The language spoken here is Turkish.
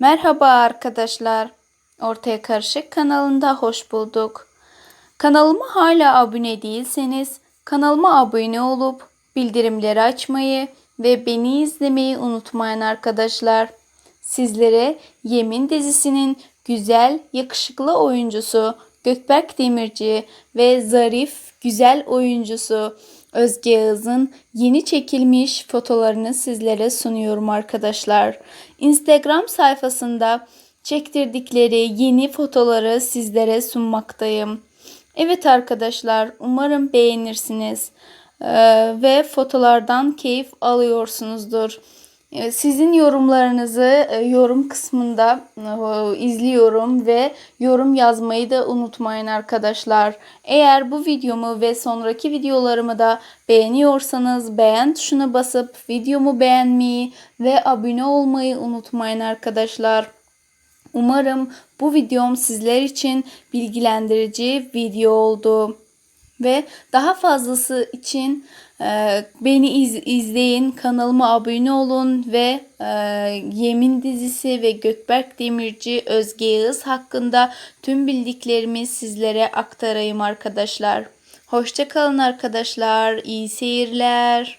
Merhaba arkadaşlar. Ortaya Karışık kanalında hoş bulduk. Kanalıma hala abone değilseniz kanalıma abone olup bildirimleri açmayı ve beni izlemeyi unutmayın arkadaşlar. Sizlere Yemin dizisinin güzel, yakışıklı oyuncusu Gökberk Demirci ve zarif, güzel oyuncusu Özge Yağız'ın yeni çekilmiş fotolarını sizlere sunuyorum arkadaşlar. Instagram sayfasında çektirdikleri yeni fotoları sizlere sunmaktayım. Evet arkadaşlar umarım beğenirsiniz ve fotolardan keyif alıyorsunuzdur. Ee, Sizin yorumlarınızı e, yorum kısmında e, izliyorum ve yorum yazmayı da unutmayın arkadaşlar. Eğer bu videomu ve sonraki videolarımı da beğeniyorsanız beğen tuşuna basıp videomu beğenmeyi ve abone olmayı unutmayın arkadaşlar. Umarım bu videom sizler için bilgilendirici video oldu. Ve daha fazlası için e, beni iz- izleyin, kanalıma abone olun ve e, Yemin dizisi ve Gökberk Demirci, Özge Yağız hakkında tüm bildiklerimi sizlere aktarayım arkadaşlar. Hoşça kalın arkadaşlar, iyi seyirler.